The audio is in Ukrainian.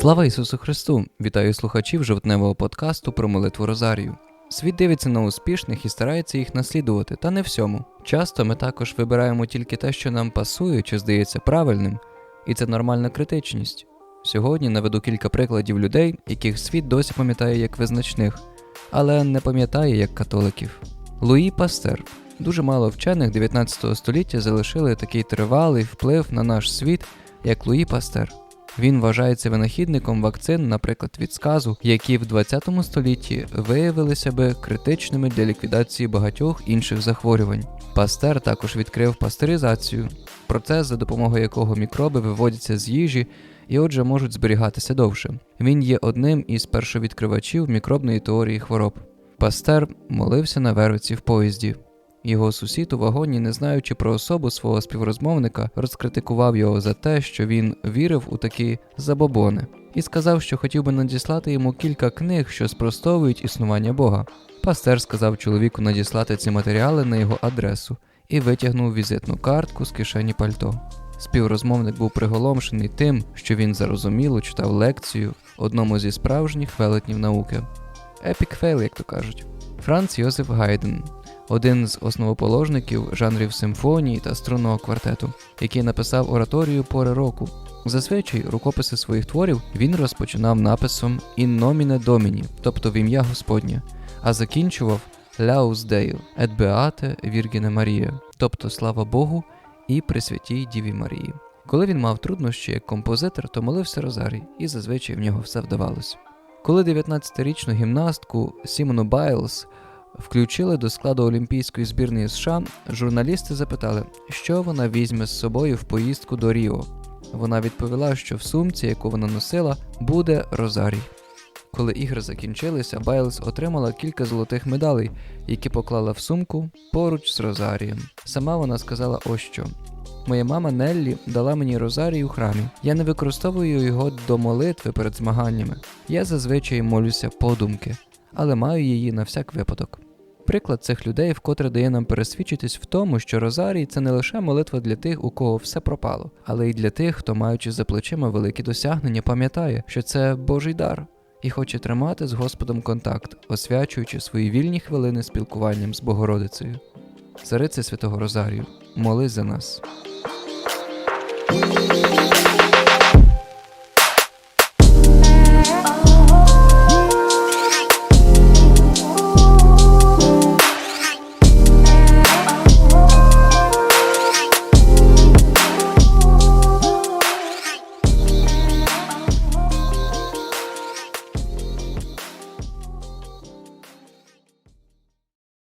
Слава Ісусу Христу! Вітаю слухачів жовтневого подкасту про молитву Розарію. Світ дивиться на успішних і старається їх наслідувати, та не всьому. Часто ми також вибираємо тільки те, що нам пасує чи здається правильним, і це нормальна критичність. Сьогодні наведу кілька прикладів людей, яких світ досі пам'ятає як визначних, але не пам'ятає як католиків. Луї Пастер. Дуже мало вчених 19 століття залишили такий тривалий вплив на наш світ, як Луї Пастер. Він вважається винахідником вакцин, наприклад, від сказу, які в 20 столітті виявилися би критичними для ліквідації багатьох інших захворювань. Пастер також відкрив пастеризацію, процес, за допомогою якого мікроби виводяться з їжі і отже можуть зберігатися довше. Він є одним із першовідкривачів мікробної теорії хвороб. Пастер молився на вервиці в поїзді. Його сусід у вагоні, не знаючи про особу свого співрозмовника, розкритикував його за те, що він вірив у такі забобони, і сказав, що хотів би надіслати йому кілька книг, що спростовують існування Бога. Пастер сказав чоловіку надіслати ці матеріали на його адресу і витягнув візитну картку з кишені пальто. Співрозмовник був приголомшений тим, що він зарозуміло читав лекцію одному зі справжніх велетнів науки. Епік фейл, як то кажуть. Франц Йозеф Гайден, один з основоположників жанрів симфонії та струнного квартету, який написав ораторію пори року. Зазвичай рукописи своїх творів він розпочинав написом «In nomine Domini», тобто в ім'я Господнє, а закінчував «Laus Deo et Beate Virgine Maria», тобто слава Богу і Пресвятій Діві Марії. Коли він мав труднощі як композитор, то молився Розарій, і зазвичай в нього все вдавалося. Коли 19-річну гімнастку Сімону Байлз включили до складу Олімпійської збірної США, журналісти запитали, що вона візьме з собою в поїздку до Ріо. Вона відповіла, що в сумці, яку вона носила, буде Розарій. Коли ігри закінчилися, Байлз отримала кілька золотих медалей, які поклала в сумку поруч з Розарієм. Сама вона сказала ось що. Моя мама Неллі дала мені розарій у храмі. Я не використовую його до молитви перед змаганнями. Я зазвичай молюся подумки, але маю її на всяк випадок. Приклад цих людей вкотре дає нам пересвідчитись в тому, що Розарій це не лише молитва для тих, у кого все пропало, але й для тих, хто, маючи за плечима великі досягнення, пам'ятає, що це Божий дар і хоче тримати з Господом контакт, освячуючи свої вільні хвилини спілкуванням з Богородицею. Царице Святого Розарію, моли за нас.